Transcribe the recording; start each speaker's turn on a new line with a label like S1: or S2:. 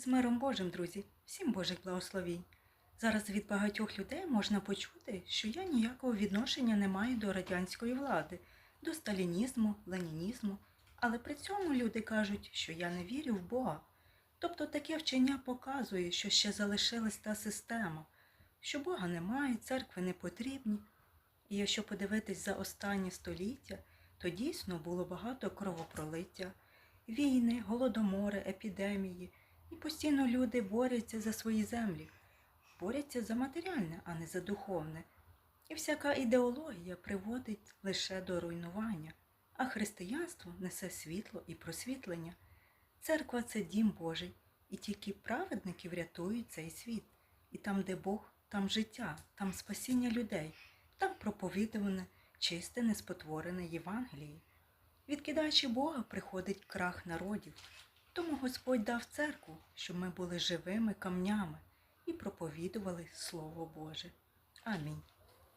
S1: З миром Божим, друзі, всім Божих благословінь. Зараз від багатьох людей можна почути, що я ніякого відношення не маю до радянської влади, до сталінізму, ленінізму, але при цьому люди кажуть, що я не вірю в Бога. Тобто таке вчення показує, що ще залишилась та система, що Бога немає, церкви не потрібні. І якщо подивитись за останні століття, то дійсно було багато кровопролиття, війни, голодомори, епідемії, і постійно люди борються за свої землі, борються за матеріальне, а не за духовне. І всяка ідеологія приводить лише до руйнування, а християнство несе світло і просвітлення. Церква це дім Божий, і тільки праведники врятують цей світ. І там, де Бог, там життя, там спасіння людей, там проповідуване, чисте, неспотворене Євангеліє. Відкидаючи Бога, приходить крах народів. Тому Господь дав церкву, щоб ми були живими камнями і проповідували Слово Боже. Амінь.